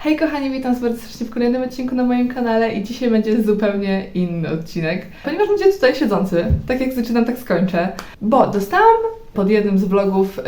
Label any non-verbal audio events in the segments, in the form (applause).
Hej kochani, witam was bardzo serdecznie w kolejnym odcinku na moim kanale i dzisiaj będzie zupełnie inny odcinek, ponieważ będzie tutaj siedzący, tak jak zaczynam, tak skończę, bo dostałam pod jednym z vlogów y,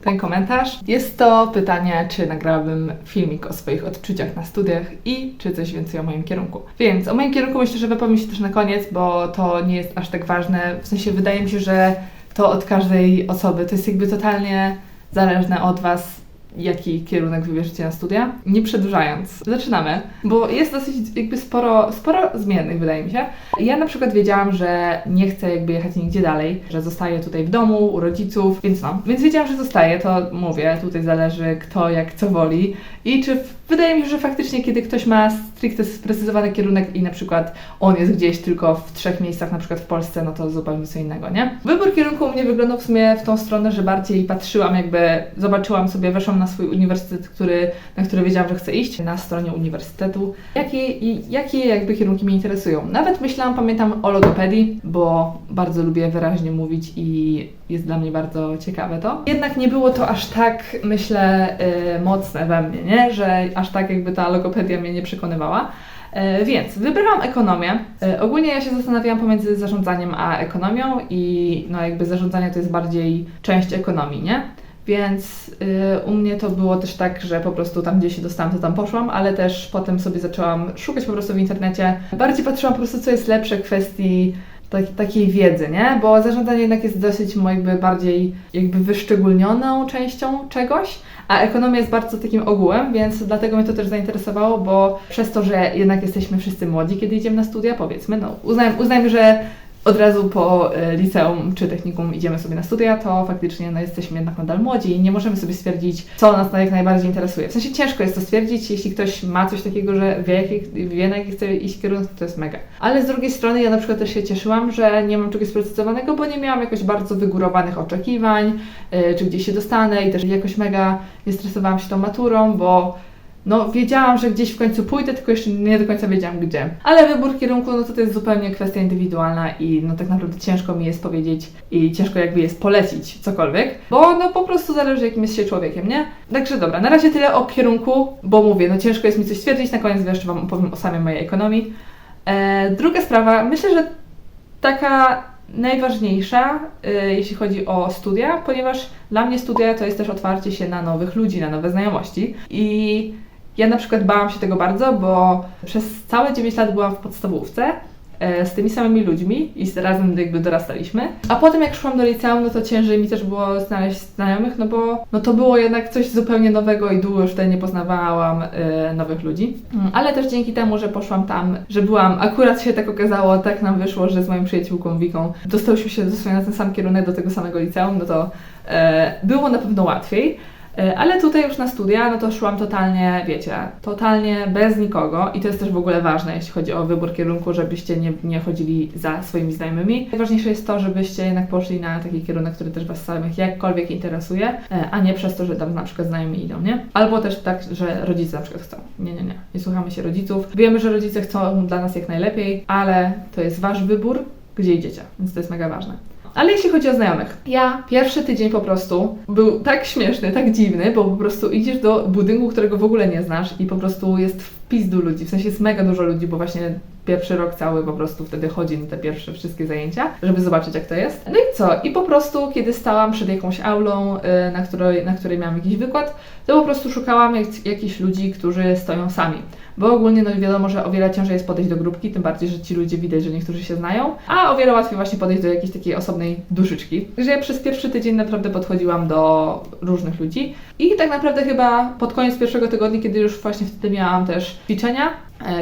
ten komentarz. Jest to pytanie, czy nagrałabym filmik o swoich odczuciach na studiach i czy coś więcej o moim kierunku. Więc o moim kierunku myślę, że wypowiem się też na koniec, bo to nie jest aż tak ważne, w sensie wydaje mi się, że to od każdej osoby, to jest jakby totalnie zależne od Was, jaki kierunek wybierzecie na studia. Nie przedłużając, zaczynamy, bo jest dosyć jakby sporo, sporo zmiennych, wydaje mi się. Ja na przykład wiedziałam, że nie chcę jakby jechać nigdzie dalej, że zostaję tutaj w domu, u rodziców, więc no. Więc wiedziałam, że zostaję, to mówię, tutaj zależy kto jak co woli i czy wydaje mi się, że faktycznie kiedy ktoś ma stricte sprecyzowany kierunek i na przykład on jest gdzieś tylko w trzech miejscach, na przykład w Polsce, no to zupełnie co innego, nie? Wybór kierunku u mnie wyglądał w sumie w tą stronę, że bardziej patrzyłam jakby, zobaczyłam sobie, weszłam na swój uniwersytet, który, na który wiedziałam, że chcę iść, na stronie uniwersytetu, jakie, jakie jakby kierunki mnie interesują. Nawet myślałam, pamiętam o logopedii, bo bardzo lubię wyraźnie mówić i jest dla mnie bardzo ciekawe to. Jednak nie było to aż tak, myślę, y, mocne we mnie, nie? Że aż tak jakby ta logopedia mnie nie przekonywała. E, Więc wybrałam ekonomię. E, Ogólnie ja się zastanawiałam pomiędzy zarządzaniem a ekonomią i no jakby zarządzanie to jest bardziej część ekonomii, nie? Więc y, u mnie to było też tak, że po prostu tam gdzie się dostałam, to tam poszłam, ale też potem sobie zaczęłam szukać po prostu w internecie. Bardziej patrzyłam po prostu, co jest lepsze kwestii tak, takiej wiedzy, nie? Bo zarządzanie jednak jest dosyć jakby bardziej jakby wyszczególnioną częścią czegoś, a ekonomia jest bardzo takim ogółem, więc dlatego mnie to też zainteresowało, bo przez to, że jednak jesteśmy wszyscy młodzi, kiedy idziemy na studia, powiedzmy, no uznajmy, uznajmy że od razu po e, liceum czy technikum idziemy sobie na studia, to faktycznie no, jesteśmy jednak nadal młodzi i nie możemy sobie stwierdzić, co nas jak najbardziej interesuje. W sensie ciężko jest to stwierdzić, jeśli ktoś ma coś takiego, że wie, jaki, wie na jaki chce iść kierunek, to jest mega. Ale z drugiej strony ja na przykład też się cieszyłam, że nie mam czegoś sprecyzowanego, bo nie miałam jakoś bardzo wygórowanych oczekiwań, e, czy gdzieś się dostanę i też jakoś mega nie stresowałam się tą maturą, bo no, wiedziałam, że gdzieś w końcu pójdę, tylko jeszcze nie do końca wiedziałam gdzie. Ale wybór kierunku, no to to jest zupełnie kwestia indywidualna i no tak naprawdę ciężko mi jest powiedzieć i ciężko jakby jest polecić cokolwiek, bo no po prostu zależy jakim jest się człowiekiem, nie? Także dobra, na razie tyle o kierunku, bo mówię, no ciężko jest mi coś stwierdzić, na koniec jeszcze Wam opowiem o samej mojej ekonomii. E, druga sprawa, myślę, że taka najważniejsza, y, jeśli chodzi o studia, ponieważ dla mnie studia to jest też otwarcie się na nowych ludzi, na nowe znajomości. I ja na przykład bałam się tego bardzo, bo przez całe 9 lat byłam w podstawówce e, z tymi samymi ludźmi i razem jakby dorastaliśmy. A potem jak szłam do liceum, no to ciężej mi też było znaleźć znajomych, no bo no to było jednak coś zupełnie nowego i długo już wtedy nie poznawałam e, nowych ludzi. Mm, Ale też dzięki temu, że poszłam tam, że byłam, akurat się tak okazało, tak nam wyszło, że z moją przyjaciółką Wiką dostałyśmy się dosłownie na ten sam kierunek do tego samego liceum, no to e, było na pewno łatwiej. E, Ale tutaj już na studia, no to szłam totalnie, wiecie, totalnie bez nikogo i to jest też w ogóle ważne, jeśli chodzi o wybór kierunku, żebyście nie, nie chodzili za swoimi znajomymi. Najważniejsze jest to, żebyście jednak poszli na taki kierunek, który też Was samych jakkolwiek interesuje, e, a nie przez to, że tam na przykład znajomi idą, nie? Albo też tak, że rodzice na przykład chcą. Nie, nie, nie. Nie słuchamy się rodziców. Wiemy, że rodzice chcą dla nas jak najlepiej, ale to jest Wasz wybór, gdzie idziecie, więc to jest mega ważne. Ale jeśli chodzi o znajomych, ja. Pierwszy tydzień po prostu był tak śmieszny, tak dziwny, bo po prostu idziesz do budynku, którego w ogóle nie znasz i po prostu jest w pizdu ludzi, w sensie jest mega dużo ludzi, bo właśnie pierwszy rok cały po prostu wtedy chodzi na te pierwsze wszystkie zajęcia, żeby zobaczyć jak to jest. No i co? I po prostu kiedy stałam przed jakąś aulą, y, na której, na której miałam jakiś wykład, to po prostu szukałam jak, jakichś ludzi, którzy stoją sami. Bo ogólnie no wiadomo, że o wiele ciężej jest podejść do grupki, tym bardziej, że ci ludzie widać, że niektórzy się znają, a o wiele łatwiej właśnie podejść do jakiejś takiej osobnej duszyczki. Także ja przez pierwszy tydzień naprawdę podchodziłam do różnych ludzi i tak naprawdę chyba pod koniec pierwszego tygodnia, kiedy już właśnie wtedy miałam też ćwiczenia,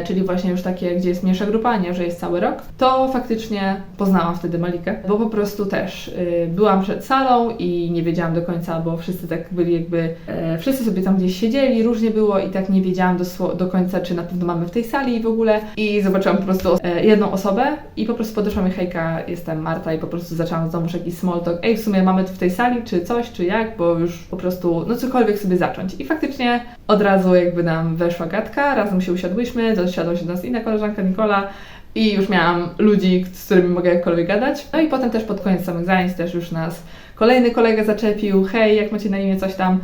czyli właśnie już takie, gdzie jest mniejsza grupa, nie, że jest cały rok, to faktycznie poznałam wtedy Malikę, bo po prostu też y, byłam przed salą i nie wiedziałam do końca, bo wszyscy tak byli jakby, e, wszyscy sobie tam gdzieś siedzieli, różnie było i tak nie wiedziałam do, do końca, czy na pewno mamy w tej sali w ogóle. I zobaczyłam po prostu e, jedną osobę i po prostu podeszłam i hejka, jestem Marta i po prostu zaczęłam znowu jakiś small talk, ej w sumie mamy w tej sali, czy coś, czy jak, bo już po prostu, no cokolwiek sobie zacząć. I faktycznie od razu jakby nam weszła gadka, razem się usiadłyśmy, dosiadła się do nas inna koleżanka Nikola i już miałam ludzi, z którymi mogę jakkolwiek gadać. No i potem też pod koniec samych zajęć też już nas kolejny kolega zaczepił, hej, jak macie na imię, coś tam.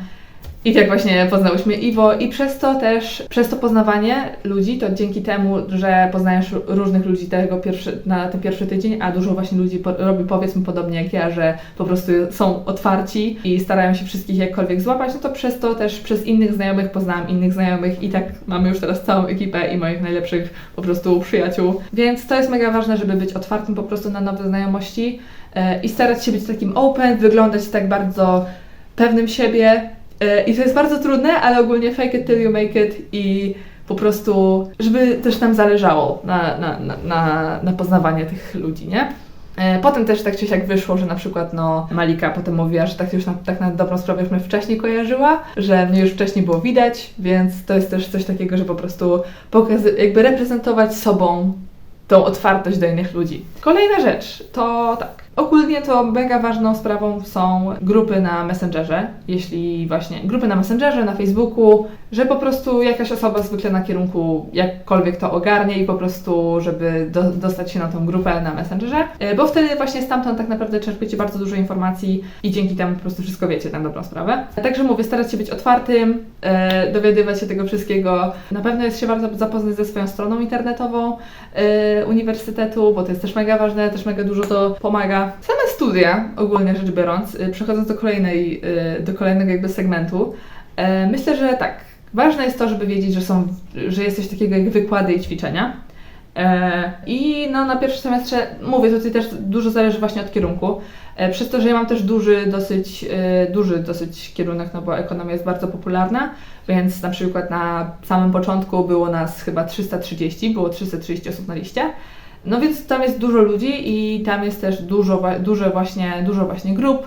I tak właśnie poznałyśmy Iwo i przez to też, przez to poznawanie ludzi, to dzięki temu, że poznajesz różnych ludzi tego pierwszy, na ten pierwszy tydzień, a dużo właśnie ludzi po, robi powiedzmy podobnie jak ja, że po prostu są otwarci i starają się wszystkich jakkolwiek złapać, no to przez to też przez innych znajomych poznałam innych znajomych i tak mamy już teraz całą ekipę i moich najlepszych po prostu przyjaciół. Więc to jest mega ważne, żeby być otwartym po prostu na nowe znajomości e, i starać się być takim open, wyglądać tak bardzo pewnym siebie, I to jest bardzo trudne, ale ogólnie fake it till you make it i po prostu, żeby też nam zależało na, na, na, na, na poznawanie tych ludzi, nie? E, Potem też tak czy siak wyszło, że na przykład no, Malika potem mówiła, że tak już na, tak na dobrą sprawę już mnie wcześniej kojarzyła, że mnie już wcześniej było widać, więc to jest też coś takiego, że po prostu pokazy- jakby reprezentować sobą tą otwartość do innych ludzi. Kolejna rzecz to tak. Ogólnie to mega ważną sprawą są grupy na Messengerze, jeśli właśnie grupy na Messengerze, na Facebooku, że po prostu jakaś osoba zwykle na kierunku jakkolwiek to ogarnie i po prostu, żeby do, dostać się na tą grupę na Messengerze, E, bo wtedy właśnie stamtąd tak naprawdę czerpiecie bardzo dużo informacji i dzięki temu po prostu wszystko wiecie na dobrą sprawę. Także mówię, starać się być otwartym, e, dowiadywać się tego wszystkiego. Na pewno jest się warto zapoznać ze swoją stroną internetową e, uniwersytetu, bo to jest też mega ważne, też mega dużo to pomaga. Same studia, ogólnie rzecz biorąc, e, przechodząc do kolejnej, e, do kolejnego jakby segmentu, e, myślę, że tak, ważne jest to, żeby wiedzieć, że są, że jest coś takiego jak wykłady i ćwiczenia. E, I no, na pierwszym semestrze, mówię, tutaj też dużo zależy właśnie od kierunku. E, Przez to, że ja mam też duży dosyć, duży dosyć kierunek, no bo ekonomia jest bardzo popularna, więc na przykład na samym początku było nas chyba 330, było 330 osób na liście. No więc tam jest dużo ludzi i tam jest też dużo, duże właśnie, dużo właśnie grup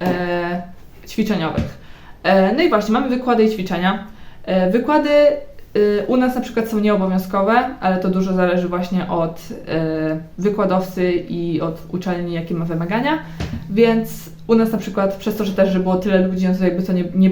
e, ćwiczeniowych. E, no i właśnie, mamy wykłady i ćwiczenia. E, wykłady y, u nas na przykład są nieobowiązkowe, ale to dużo zależy właśnie od e, wykładowcy i od uczelni, jakie ma wymagania. Więc u nas na przykład przez to, że też że było tyle ludzi, no to jakby to nie, nie,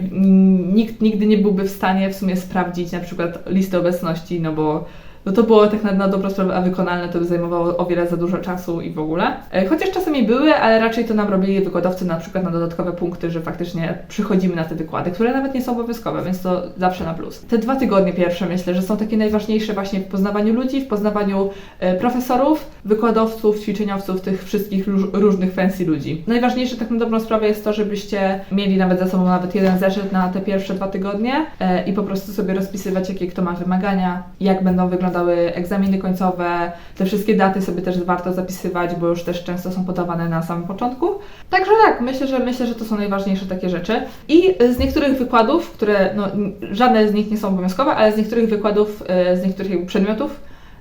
nikt nigdy nie byłby w stanie w sumie sprawdzić na przykład listy obecności, no bo no to było tak na, na dobrą sprawę, a wykonalne to by zajmowało o wiele za dużo czasu i w ogóle. E, Chociaż czasami były, ale raczej to nam robili wykładowcy na przykład na dodatkowe punkty, że faktycznie przychodzimy na te wykłady, które nawet nie są obowiązkowe, więc to zawsze na plus. Te dwa tygodnie pierwsze myślę, że są takie najważniejsze właśnie w poznawaniu ludzi, w poznawaniu e, profesorów, wykładowców, ćwiczeniowców, tych wszystkich róż- różnych fancy ludzi. Najważniejsze tak na dobrą sprawę jest to, żebyście mieli nawet za sobą nawet jeden zeszyt na te pierwsze dwa tygodnie e, i po prostu sobie rozpisywać, jakie kto ma wymagania, jak będą wyglądały egzaminy końcowe, te wszystkie daty sobie też warto zapisywać, bo już też często są podawane na samym początku. Także tak, myślę, że myślę, że to są najważniejsze takie rzeczy. I z niektórych wykładów, które no, żadne z nich nie są obowiązkowe, ale z niektórych wykładów, e, z niektórych przedmiotów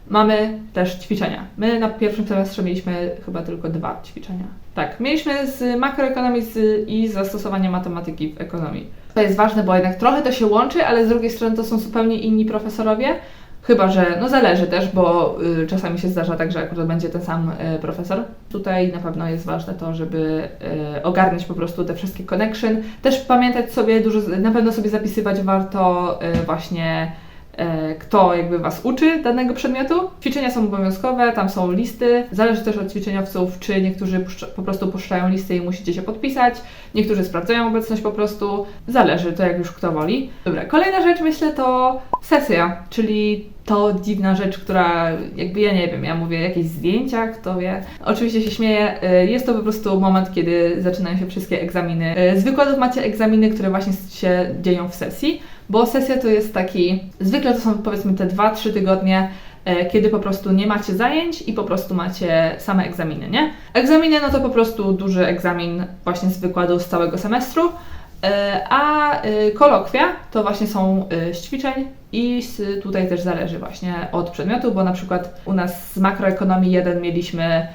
mamy też ćwiczenia. My na pierwszym semestrze mieliśmy chyba tylko dwa ćwiczenia. Tak, mieliśmy z makroekonomii i zastosowania matematyki w ekonomii. To jest ważne, bo jednak trochę to się łączy, ale z drugiej strony to są zupełnie inni profesorowie. Chyba, że no zależy też, bo y, czasami się zdarza tak, że akurat będzie ten sam y, profesor. Tutaj na pewno jest ważne to, żeby y, ogarniać po prostu te wszystkie connection. Też pamiętać sobie dużo, na pewno sobie zapisywać warto właśnie kto jakby Was uczy danego przedmiotu. Ćwiczenia są obowiązkowe, tam są listy. Zależy też od ćwiczeniowców, czy niektórzy po prostu puszczają listy i musicie się podpisać, niektórzy sprawdzają obecność po prostu. Zależy, to jak już kto woli. Dobra, kolejna rzecz myślę to sesja, czyli to dziwna rzecz, która jakby ja nie wiem, ja mówię jakieś zdjęcia, kto wie. Oczywiście się śmieję. E, Jest to po prostu moment, kiedy zaczynają się wszystkie egzaminy. E, Z wykładów macie egzaminy, które właśnie się dzieją w sesji, bo sesja to jest taki, zwykle to są powiedzmy te 2-3 tygodnie, e, kiedy po prostu nie macie zajęć i po prostu macie same egzaminy, nie? Egzaminy no to po prostu duży egzamin właśnie z wykładu z całego semestru, e, a e, kolokwia to właśnie są z ćwiczeń i tutaj też zależy właśnie od przedmiotu, bo na przykład u nas z makroekonomii 1 mieliśmy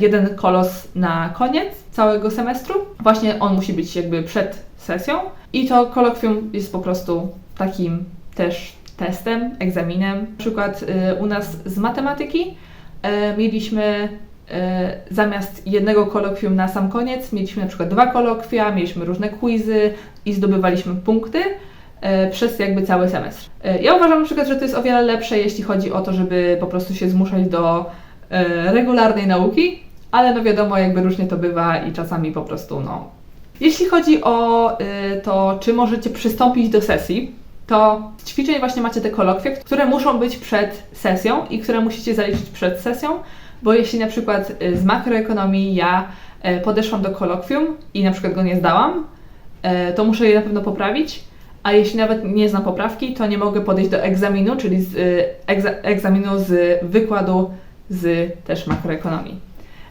jeden kolos na koniec całego semestru. Właśnie on musi być jakby przed sesją i to kolokwium jest po prostu takim też testem, egzaminem. Na przykład y, u nas z matematyki e, mieliśmy e, zamiast jednego kolokwium na sam koniec, mieliśmy na przykład dwa kolokwia, mieliśmy różne quizy i zdobywaliśmy punkty przez jakby cały semestr. Ja uważam na przykład, że to jest o wiele lepsze, jeśli chodzi o to, żeby po prostu się zmuszać do regularnej nauki, ale no wiadomo, jakby różnie to bywa i czasami po prostu no Jeśli chodzi o y, to, czy możecie przystąpić do sesji, to z ćwiczeń właśnie macie te kolokwia, które muszą być przed sesją i które musicie zaliczyć przed sesją, bo jeśli na przykład y, z makroekonomii ja y, podeszłam do kolokwium i na przykład go nie zdałam, to muszę je na pewno poprawić, a jeśli nawet nie znam poprawki, to nie mogę podejść do egzaminu, czyli z, egza, egzaminu z wykładu z też makroekonomii.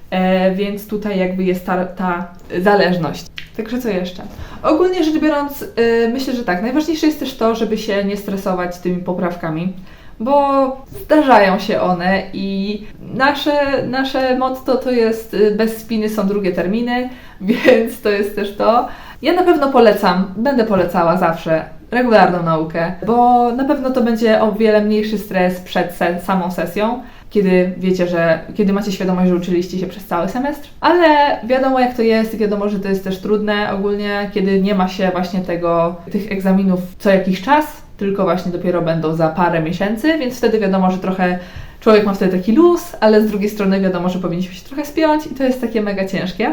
E, więc tutaj jakby jest ta, ta zależność. Także co jeszcze? Ogólnie rzecz biorąc, y, myślę, że tak, najważniejsze jest też to, żeby się nie stresować tymi poprawkami, bo zdarzają się one i nasze, nasze motto to jest y, bez spiny są drugie terminy, (laughs) więc to jest też to. Ja na pewno polecam, będę polecała zawsze regularną naukę, bo na pewno to będzie o wiele mniejszy stres przed se samą sesją, kiedy wiecie, że kiedy macie świadomość, że uczyliście się przez cały semestr, ale wiadomo jak to jest, wiadomo, że to jest też trudne ogólnie, kiedy nie ma się właśnie tego, tych egzaminów co jakiś czas, tylko właśnie dopiero będą za parę miesięcy, więc wtedy wiadomo, że trochę człowiek ma wtedy taki luz, ale z drugiej strony wiadomo, że powinniśmy się trochę spiąć i to jest takie mega ciężkie.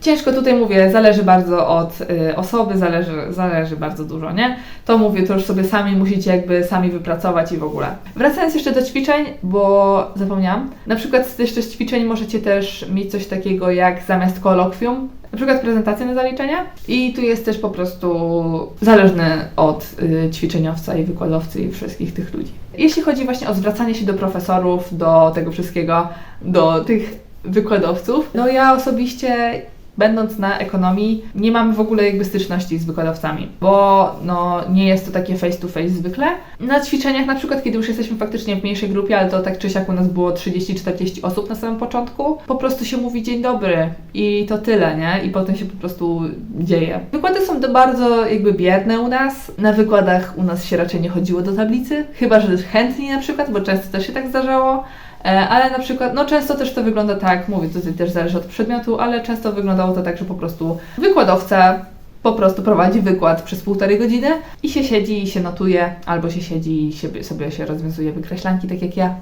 Ciężko tutaj mówię, zależy bardzo od y, osoby, zależy, zależy bardzo dużo, nie? To mówię, to już sobie sami musicie jakby sami wypracować i w ogóle. Wracając jeszcze do ćwiczeń, bo zapomniałam, na przykład z ćwiczeń możecie też mieć coś takiego jak zamiast kolokwium, na przykład prezentację na zaliczenie i tu jest też po prostu zależne od y, ćwiczeniowca i wykładowcy i wszystkich tych ludzi. Jeśli chodzi właśnie o zwracanie się do profesorów, do tego wszystkiego, do tych wykładowców, no ja osobiście będąc na ekonomii, nie mam w ogóle jakby styczności z wykładowcami, bo no, nie jest to takie face to face zwykle. Na ćwiczeniach na przykład, kiedy już jesteśmy faktycznie w mniejszej grupie, ale to tak czy siak u nas było 30-40 osób na samym początku, po prostu się mówi dzień dobry i to tyle, nie? I potem się po prostu dzieje. Wykłady są do bardzo jakby biedne u nas. Na wykładach u nas się raczej nie chodziło do tablicy, chyba że chętni na przykład, bo często też się tak zdarzało. E, Ale na przykład, no często też to wygląda tak, mówię, to też zależy od przedmiotu, ale często wyglądało to tak, że po prostu wykładowca po prostu prowadzi wykład przez półtorej godziny i się siedzi i się notuje, albo się siedzi i sobie się rozwiązuje wykreślanki, tak jak ja,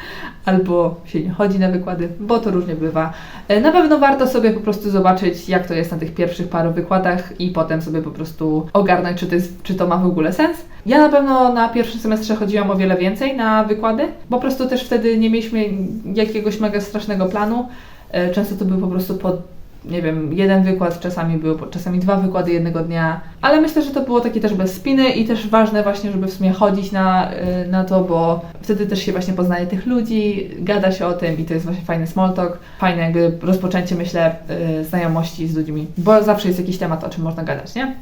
(laughs) albo się nie chodzi na wykłady, bo to różnie bywa. E, Na pewno warto sobie po prostu zobaczyć, jak to jest na tych pierwszych paru wykładach i potem sobie po prostu ogarnąć, czy to, jest, czy to ma w ogóle sens. Ja na pewno na pierwszym semestrze chodziłam o wiele więcej na wykłady, bo po prostu też wtedy nie mieliśmy jakiegoś mega strasznego planu. E, Często to był po prostu pod nie wiem, jeden wykład, czasami były, czasami dwa wykłady jednego dnia, ale myślę, że to było takie też bez spiny i też ważne właśnie, żeby w sumie chodzić na, y, na to, bo wtedy też się właśnie poznaje tych ludzi, gada się o tym i to jest właśnie fajny small talk, fajne jakby rozpoczęcie, myślę, y, znajomości z ludźmi, bo zawsze jest jakiś temat, o czym można gadać, nie?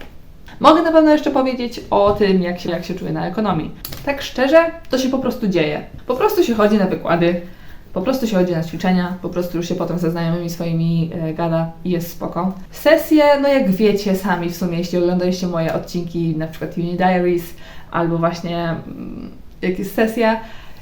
Mogę na pewno jeszcze powiedzieć o tym, jak się, jak się czuję na ekonomii. Tak szczerze, to się po prostu dzieje. Po prostu się chodzi na wykłady, po prostu się chodzi na ćwiczenia, po prostu już się potem ze znajomymi swoimi e, gada i jest spoko. Sesje, no jak wiecie sami w sumie, jeśli oglądaliście moje odcinki, na przykład Uni Diaries, albo właśnie mm, jak jest sesja,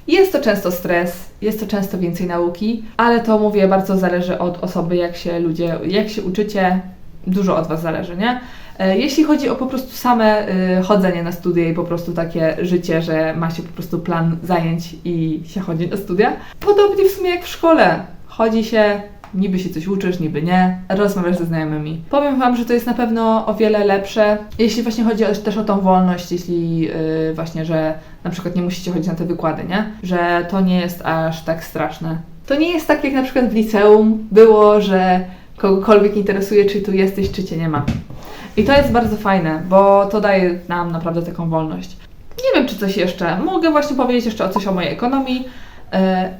jest to często stres, jest to często więcej nauki, ale to mówię, bardzo zależy od osoby, jak się ludzie, jak się uczycie, dużo od Was zależy, nie? E, Jeśli chodzi o po prostu same y, chodzenie na studia i po prostu takie życie, że ma się po prostu plan zajęć i się chodzi na studia, podobnie w sumie jak w szkole. Chodzi się, niby się coś uczysz, niby nie, rozmawiasz ze znajomymi. Powiem Wam, że to jest na pewno o wiele lepsze, jeśli właśnie chodzi też o tą wolność, jeśli y, właśnie, że na przykład nie musicie chodzić na te wykłady, nie? Że to nie jest aż tak straszne. To nie jest tak jak na przykład w liceum było, że kogokolwiek interesuje, czy tu jesteś, czy Cię nie ma. I to jest bardzo fajne, bo to daje nam naprawdę taką wolność. Nie wiem, czy coś jeszcze. Mogę właśnie powiedzieć jeszcze o coś o mojej ekonomii. E,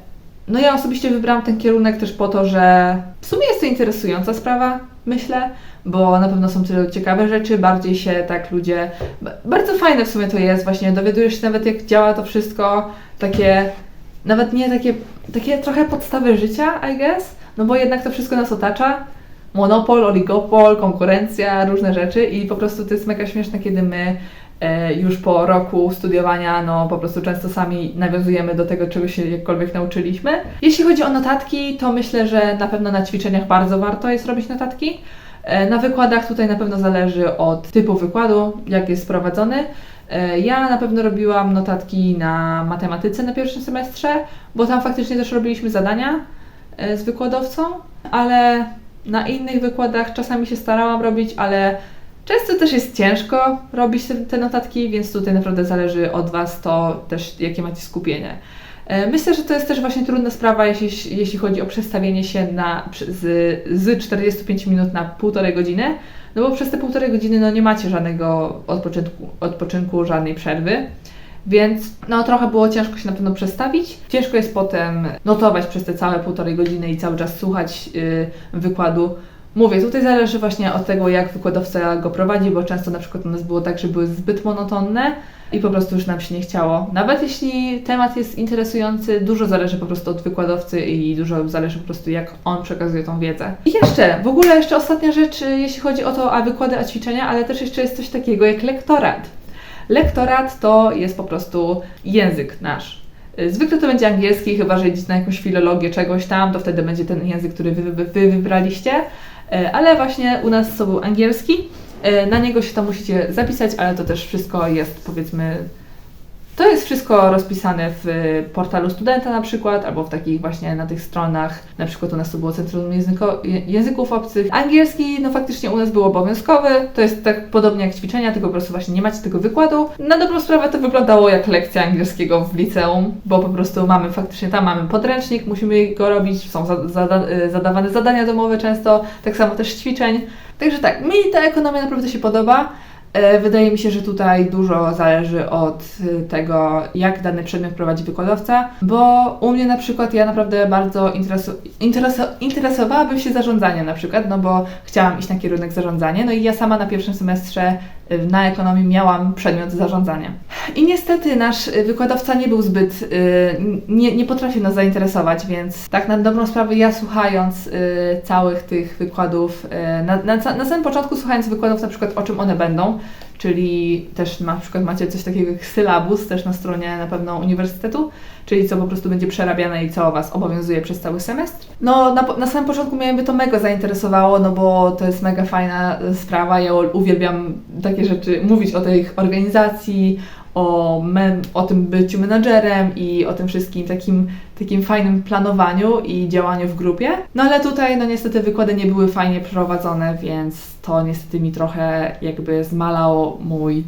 No ja osobiście wybrałam ten kierunek też po to, że w sumie jest to interesująca sprawa, myślę, bo na pewno są tyle ciekawe rzeczy, bardziej się tak ludzie... Bardzo fajne w sumie to jest, właśnie dowiadujesz się nawet jak działa to wszystko, takie... Nawet nie takie, takie trochę podstawy życia, I guess, no bo jednak to wszystko nas otacza monopol, oligopol, konkurencja, różne rzeczy i po prostu to jest mega śmieszne, kiedy my e, już po roku studiowania, no po prostu często sami nawiązujemy do tego, czego się jakkolwiek nauczyliśmy. Jeśli chodzi o notatki, to myślę, że na pewno na ćwiczeniach bardzo warto jest robić notatki. E, Na wykładach tutaj na pewno zależy od typu wykładu, jak jest prowadzony. E, Ja na pewno robiłam notatki na matematyce na pierwszym semestrze, bo tam faktycznie też robiliśmy zadania e, z wykładowcą, ale Na innych wykładach czasami się starałam robić, ale często też jest ciężko robić te, notatki, więc tutaj naprawdę zależy od Was to też, jakie macie skupienie. E, Myślę, że to jest też właśnie trudna sprawa, jeśli, jeśli chodzi o przestawienie się na, z, z 45 minut na półtorej godziny, no bo przez te półtorej godziny no, nie macie żadnego odpoczynku, odpoczynku, żadnej przerwy. Więc no trochę było ciężko się na pewno przestawić. Ciężko jest potem notować przez te całe półtorej godziny i cały czas słuchać yy, wykładu. Mówię, tutaj zależy właśnie od tego, jak wykładowca go prowadzi, bo często na przykład u nas było tak, że były zbyt monotonne i po prostu już nam się nie chciało. Nawet jeśli temat jest interesujący, dużo zależy po prostu od wykładowcy i dużo zależy po prostu jak on przekazuje tą wiedzę. I jeszcze, w ogóle jeszcze ostatnia rzecz, y, jeśli chodzi o to, a wykłady, a ćwiczenia, ale też jeszcze jest coś takiego jak lektorat. Lektorat to jest po prostu język nasz. Y, Zwykle to będzie angielski, chyba że idziecie na jakąś filologię czegoś tam, to wtedy będzie ten język, który wy, wy, wy wybraliście. Y, Ale właśnie u nas to był angielski. Y, Na niego się tam musicie zapisać, ale to też wszystko jest powiedzmy. To jest wszystko rozpisane w y, portalu studenta na przykład, albo w takich właśnie na tych stronach, na przykład u nas to było Centrum Języko, Języków Obcych. Angielski, no faktycznie u nas był obowiązkowy, to jest tak podobnie jak ćwiczenia, tylko po prostu właśnie nie macie tego wykładu. Na dobrą sprawę to wyglądało jak lekcja angielskiego w liceum, bo po prostu mamy faktycznie tam mamy podręcznik, musimy go robić, są za, zada, y, zadawane zadania domowe często, tak samo też ćwiczeń. Także tak, mi ta ekonomia naprawdę się podoba. E, Wydaje mi się, że tutaj dużo zależy od y, tego, jak dany przedmiot prowadzi wykładowca, bo u mnie na przykład ja naprawdę bardzo interesu- intereso- interesowałabym się zarządzaniem na przykład, no bo chciałam iść na kierunek zarządzanie, no i ja sama na pierwszym semestrze y, na ekonomii miałam przedmiot zarządzania. I niestety nasz y, wykładowca nie był zbyt, y, nie, nie potrafił nas zainteresować, więc tak na dobrą sprawę ja słuchając y, całych tych wykładów, y, na, na, na samym początku słuchając wykładów na przykład o czym one będą, czyli też na przykład macie coś takiego jak sylabus też na stronie na pewno uniwersytetu, czyli co po prostu będzie przerabiane i co Was obowiązuje przez cały semestr. No na, na samym początku mnie by to mega zainteresowało, no bo to jest mega fajna e, sprawa, ja uwielbiam takie rzeczy, mówić o tej organizacji, o, mem, o tym byciu menadżerem i o tym wszystkim takim, takim fajnym planowaniu i działaniu w grupie. No ale tutaj no niestety wykłady nie były fajnie prowadzone, więc to niestety mi trochę jakby zmalało mój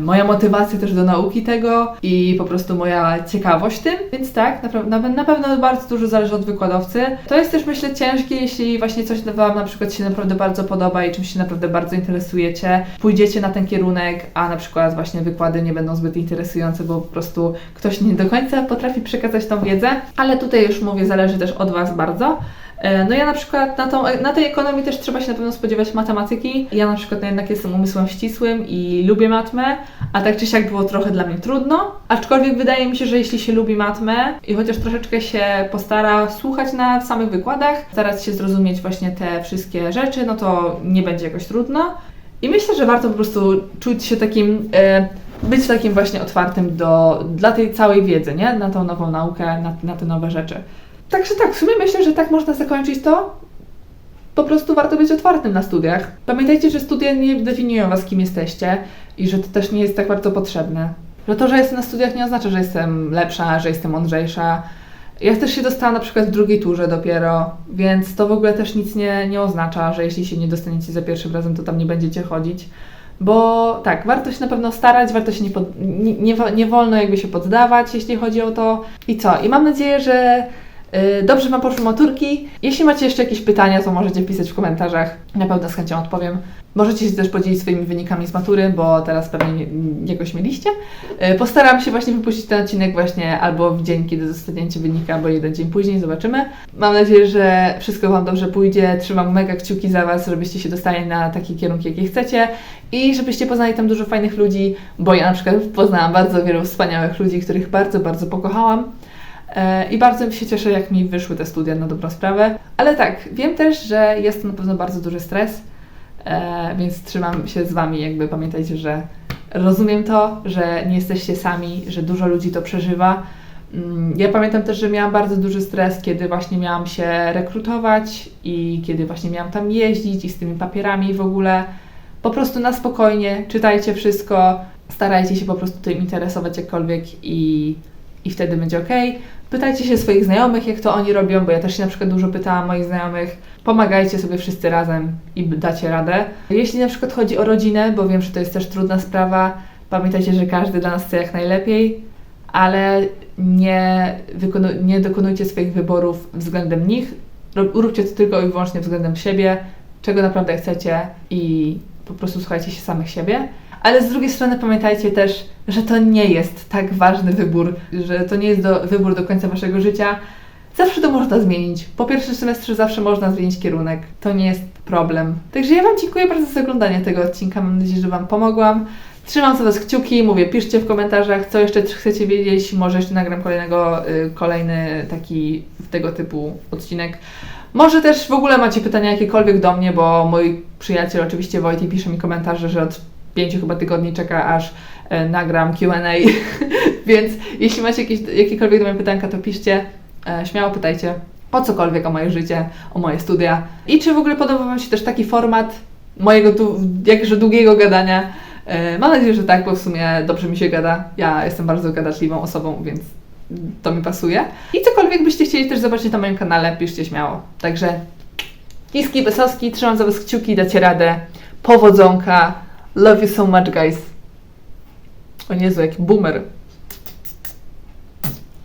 moja motywacja też do nauki tego i po prostu moja ciekawość tym, więc tak, na pewno bardzo dużo zależy od wykładowcy. To jest też myślę ciężkie, jeśli właśnie coś Wam na przykład się naprawdę bardzo podoba i czymś się naprawdę bardzo interesujecie, pójdziecie na ten kierunek, a na przykład właśnie wykłady nie będą zbyt interesujące, bo po prostu ktoś nie do końca potrafi przekazać tą wiedzę, ale tutaj już mówię, zależy też od Was bardzo. E, No ja na przykład na, tą, na tej ekonomii też trzeba się na pewno spodziewać matematyki. Ja na przykład no jednak jestem umysłem ścisłym i lubię matmę, a tak czy siak było trochę dla mnie trudno. Aczkolwiek wydaje mi się, że jeśli się lubi matmę i chociaż troszeczkę się postara słuchać na samych wykładach, starać się zrozumieć właśnie te wszystkie rzeczy, no to nie będzie jakoś trudno. I myślę, że warto po prostu czuć się takim, e, być takim właśnie otwartym do, dla tej całej wiedzy, nie? Na tą nową naukę, na, na te nowe rzeczy. Także tak, w sumie myślę, że tak można zakończyć to. Po prostu warto być otwartym na studiach. Pamiętajcie, że studia nie definiują was, kim jesteście i że to też nie jest tak bardzo potrzebne. Że to, że jestem na studiach nie oznacza, że jestem lepsza, że jestem mądrzejsza. Ja też się dostałam na przykład w drugiej turze dopiero, więc to w ogóle też nic nie, nie oznacza, że jeśli się nie dostaniecie za pierwszym razem, to tam nie będziecie chodzić. Bo tak, warto się na pewno starać, warto się nie, pod, nie, nie, nie wolno jakby się poddawać, jeśli chodzi o to. I co? I mam nadzieję, że dobrze Wam poszły maturki. Jeśli macie jeszcze jakieś pytania, to możecie pisać w komentarzach. Na pewno z chęcią odpowiem. Możecie się też podzielić swoimi wynikami z matury, bo teraz pewnie nie- jakoś mieliście. Y, Postaram się właśnie wypuścić ten odcinek właśnie albo w dzień, kiedy dostaniecie wyniki, albo jeden dzień później, zobaczymy. Mam nadzieję, że wszystko Wam dobrze pójdzie. Trzymam mega kciuki za Was, żebyście się dostali na takie kierunki, jakie chcecie i żebyście poznali tam dużo fajnych ludzi, bo ja na przykład poznałam bardzo wielu wspaniałych ludzi, których bardzo, bardzo pokochałam. I bardzo się cieszę, jak mi wyszły te studia na dobrą sprawę. Ale tak, wiem też, że jest to na pewno bardzo duży stres, e, więc trzymam się z Wami, jakby pamiętajcie, że rozumiem to, że nie jesteście sami, że dużo ludzi to przeżywa. Mm, Ja pamiętam też, że miałam bardzo duży stres, kiedy właśnie miałam się rekrutować i kiedy właśnie miałam tam jeździć i z tymi papierami w ogóle. Po prostu na spokojnie, czytajcie wszystko, starajcie się po prostu tym interesować jakkolwiek i, i wtedy będzie ok. Pytajcie się swoich znajomych, jak to oni robią, bo ja też się na przykład dużo pytałam moich znajomych. Pomagajcie sobie wszyscy razem i dacie radę. Jeśli na przykład chodzi o rodzinę, bo wiem, że to jest też trudna sprawa, pamiętajcie, że każdy dla nas chce jak najlepiej, ale nie, nie dokonujcie swoich wyborów względem nich. Róbcie to tylko i wyłącznie względem siebie, czego naprawdę chcecie i po prostu słuchajcie się samych siebie. Ale z drugiej strony pamiętajcie też, że to nie jest tak ważny wybór, że to nie jest do, wybór do końca waszego życia. Zawsze to można zmienić. Po pierwszym semestrze zawsze można zmienić kierunek. To nie jest problem. Także ja Wam dziękuję bardzo za oglądanie tego odcinka. Mam nadzieję, że Wam pomogłam. Trzymam za Was kciuki, mówię, piszcie w komentarzach, co jeszcze chcecie wiedzieć. Może jeszcze nagram kolejnego, y, kolejny taki tego typu odcinek. Może też w ogóle macie pytania jakiekolwiek do mnie, bo mój przyjaciel oczywiście Wojty pisze mi komentarze, że od pięciu chyba tygodni czeka, aż e, nagram Q&A, (laughs) więc jeśli macie jakieś, jakiekolwiek do mnie pytanka, to piszcie, e, śmiało pytajcie o cokolwiek, o moje życie, o moje studia i czy w ogóle podoba Wam się też taki format mojego tu, jakże długiego gadania. E, mam nadzieję, że tak, bo w sumie dobrze mi się gada. Ja jestem bardzo gadaczliwą osobą, więc to mi pasuje. I cokolwiek byście chcieli też zobaczyć na moim kanale, piszcie śmiało. Także Kiski Besoski, trzymam za Was kciuki, dacie radę. Powodzonka. Love you so much, guys. O Jezu, jaki boomer.